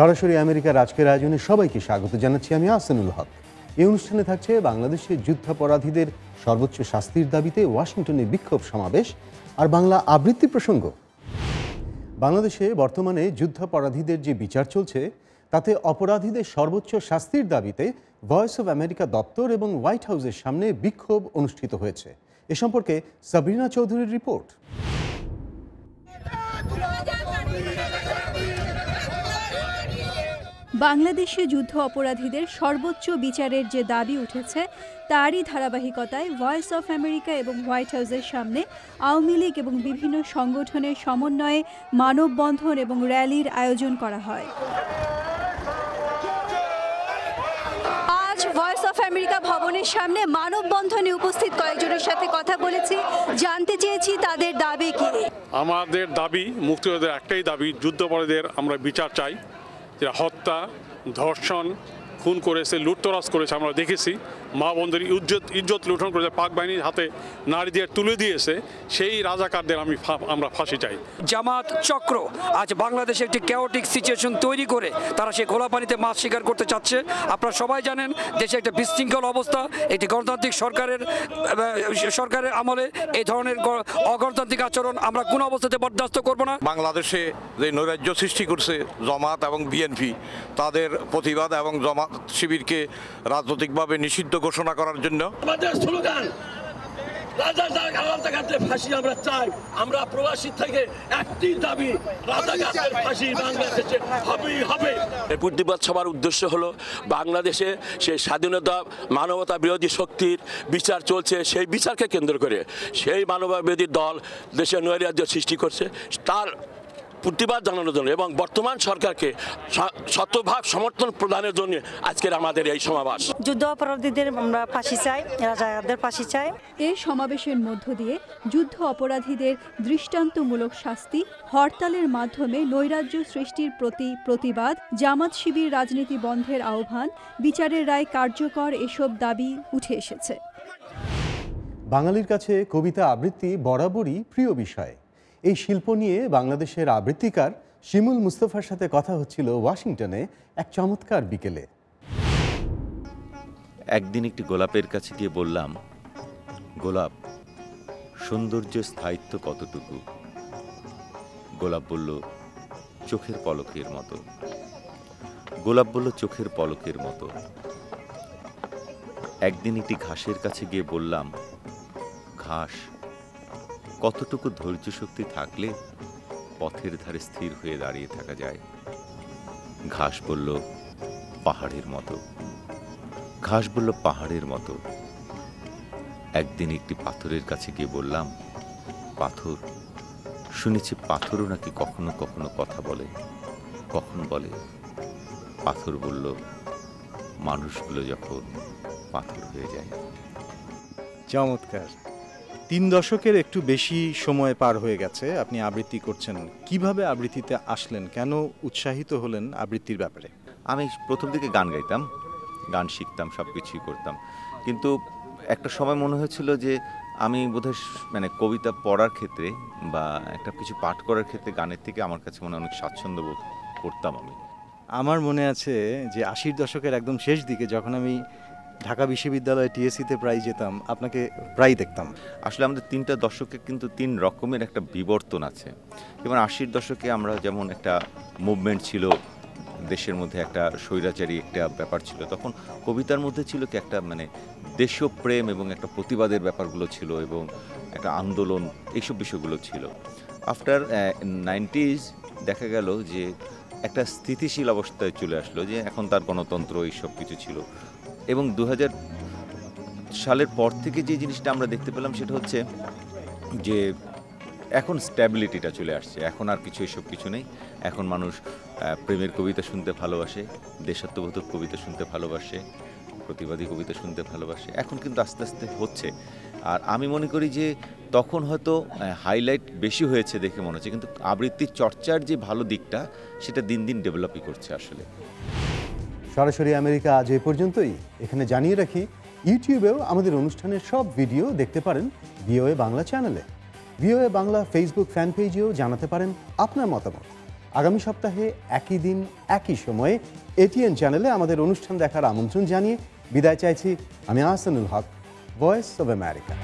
সরাসরি আমেরিকার আজকের আয়োজনে সবাইকে স্বাগত জানাচ্ছি আমি আসানুল হক। এই অনুষ্ঠানে থাকছে বাংলাদেশের যুদ্ধাপরাধীদের সর্বোচ্চ শাস্তির দাবিতে ওয়াশিংটনে বিক্ষোভ সমাবেশ আর বাংলা আবৃত্তি প্রসঙ্গ। বাংলাদেশে বর্তমানে যুদ্ধাপরাধীদের যে বিচার চলছে, তাতে অপরাধীদের সর্বোচ্চ শাস্তির দাবিতে ভয়েস অব আমেরিকা দপ্তর এবং হোয়াইট হাউসের সামনে বিক্ষোভ অনুষ্ঠিত হয়েছে। এ সম্পর্কে সাবরিনা চৌধুরীর রিপোর্ট। বাংলাদেশে যুদ্ধ অপরাধীদের সর্বোচ্চ বিচারের যে দাবি উঠেছে, তারই ধারাবাহিকতায় ভয়েস অফ আমেরিকা এবং হোয়াইট হাউসের সামনে আওয়ামী লীগ এবং বিভিন্ন সংগঠনের সমন্বয়ে মানববন্ধন এবং র্যালির আয়োজন করা হয়। ভয়েস অফ আমেরিকা ভবনের সামনে মানববন্ধনে উপস্থিত কয়েকজনের সাথে কথা বলেছি, জানতে চেয়েছি তাদের দাবি কী। আমাদের দাবি, মুক্তিযোদ্ধাদের একটাই দাবি যুদ্ধাপরাধীদের আমরা বিচার চাই। যে হত্যা ধর্ষণ খুন করেছে লুটতরাজ করেছে আমরা দেখেছি। মা বন্ধুর ইজ্জত ইজ্জত লুঠন করেছে পাক বাহিনীর হাতে নারীদের তুলে দিয়েছে সেই রাজাকারদের আমি ফা- আমরা ফাঁসি চাই। জামাত চক্র আজ বাংলাদেশে একটি ক্যাওটিক সিচুয়েশন তৈরি করে তারা সেই খোলা পানিতে মাছ শিকার করতে চাচ্ছে। আপনারা সবাই জানেন দেশে একটা বিশৃঙ্খল অবস্থা একটি গণতান্ত্রিক সরকারের সরকারের আমলে এই ধরনের অগণতান্ত্রিক আচরণ আমরা কোনো অবস্থাতে বরদাস্ত করব না। বাংলাদেশে যে নৈরাজ্য সৃষ্টি করছে জমাত এবং বিএনপি তাদের প্রতিবাদ এবং জমাত শিবিরকে রাজনৈতিকভাবে নিষিদ্ধ ঘোষণা করার জন্য। আমাদের স্লোগান রাজাকার রাজাকারদের ফাঁসি আমরা চাই। আমরা প্রবাসী থেকে একটি দাবি ফাঁসি বাংলাদেশে হবেই হবে। এই প্রতিবাদ সভার উদ্দেশ্য হলো বাংলাদেশে সেই স্বাধীনতা মানবতা বিরোধী শক্তির বিচার চলছে। সেই বিচারকে কেন্দ্র করে সেই মানবতা বিরোধী দল দেশে নৈরাজ্য সৃষ্টি করছে। তার প্রতিবাদ জানানোর জন্য এবং বর্তমান সরকারকে শতভাগ সমর্থন প্রদানের জন্য আজকের আমাদের এই সমাবেশ। যুদ্ধ অপরাধীদের আমরা ফাঁসি চাই রাজাদের ফাঁসি চাই। এ সমাবেশের মধ্য দিয়ে যুদ্ধ অপরাধীদের দৃষ্টান্তমূলক শাস্তি হরতালের মাধ্যমে নৈরাজ্য সৃষ্টির প্রতি প্রতিবাদ জামাত শিবির রাজনীতি বন্ধের আহ্বান বিচারের রায় কার্যকর এসব দাবি উঠে এসেছে। বাঙালির কাছে কবিতা আবৃত্তি বরাবরই প্রিয় বিষয়। এই শিল্প নিয়ে বাংলাদেশের আবৃত্তিকার শিমুল মুস্তফার সাথে কথা হচ্ছিল ওয়াশিংটনে এক চমৎকার বিকেলে। একদিন একটি গোলাপের কাছে গিয়ে বললাম, গোলাপ সৌন্দর্যের স্থায়িত্ব কতটুকু? গোলাপ বলল, চোখের পলকের মতো। গোলাপ বলল, চোখের পলকের মতো। একদিন একটি ঘাসের কাছে গিয়ে বললাম, ঘাস কতটুকু ধৈর্য শক্তি থাকলে পথের ধারে স্থির হয়ে দাঁড়িয়ে থাকা যায়? ঘাস বলল, পাহাড়ের মতো। ঘাস বলল, পাহাড়ের মতো। একদিন একটি পাথরের কাছে গিয়ে বললাম, পাথর, শুনেছি পাথরও নাকি কখনো কখনো কথা বলে। কখন বলে? পাথর বলল, মানুষগুলো যখন পাথর হয়ে যায়। চমৎকার। তিন দশকের একটু বেশি সময় পার হয়ে গেছে আপনি আবৃত্তি করছেন। কীভাবে আবৃত্তিতে আসলেন? কেন উৎসাহিত হলেন আবৃত্তির ব্যাপারে? আমি প্রথম দিকে গান গাইতাম গান শিখতাম সব কিছুই করতাম। কিন্তু একটা সময় মনে হয়েছিল যে আমি বোধহয় মানে কবিতা পড়ার ক্ষেত্রে বা একটা কিছু পাঠ করার ক্ষেত্রে গানের থেকে আমার কাছে মনে হয় অনেক স্বাচ্ছন্দ্য বোধ করতাম আমি। আমার মনে আছে যে আশির দশকের একদম শেষ দিকে যখন আমি ঢাকা বিশ্ববিদ্যালয়ে টিএসসিতে প্রায় যেতাম, আপনাকে প্রায় দেখতাম। আসলে আমাদের তিনটা দশকে কিন্তু তিন রকমের একটা বিবর্তন আছে। যেমন আশির দশকে আমরা যেমন একটা মুভমেন্ট ছিল, দেশের মধ্যে একটা স্বৈরাচারী একটা ব্যাপার ছিল, তখন কবিতার মধ্যে ছিল কি একটা মানে দেশপ্রেম এবং একটা প্রতিবাদের ব্যাপারগুলো ছিল এবং একটা আন্দোলন, এইসব বিষয়গুলো ছিল। আফটার নাইনটিজ দেখা গেল যে একটা স্থিতিশীল অবস্থায় চলে আসলো যে এখন তার গণতন্ত্র, এইসব কিছু ছিল। এবং দু হাজার সালের পর থেকে যে জিনিসটা আমরা দেখতে পেলাম সেটা হচ্ছে যে এখন স্ট্যাবিলিটিটা চলে আসছে। এখন আর কিছু এসব কিছু নেই। এখন মানুষ প্রেমের কবিতা শুনতে ভালোবাসে, দেশাত্মবোধক কবিতা শুনতে ভালোবাসে, প্রতিবাদী কবিতা শুনতে ভালোবাসে। এখন কিন্তু আস্তে আস্তে হচ্ছে। আর আমি মনে করি যে তখন হয়তো হাইলাইট বেশি হয়েছে দেখে মনে হচ্ছে। কিন্তু আবৃত্তির চর্চার যে ভালো দিকটা, সেটা দিন দিন ডেভেলপই করছে আসলে। সরাসরি আমেরিকা আজ এ পর্যন্তই। এখানে জানিয়ে রাখি, ইউটিউবেও আমাদের অনুষ্ঠানের সব ভিডিও দেখতে পারেন ভিওএ বাংলা চ্যানেলে। ভিওএ বাংলা ফেসবুক ফ্যান পেজেও জানাতে পারেন আপনার মতামত। আগামী সপ্তাহে একই দিন, একই সময়ে এটিএন চ্যানেলে আমাদের অনুষ্ঠান দেখার আমন্ত্রণ জানিয়ে বিদায় চাইছি আমি Ahsanul Haque voice of America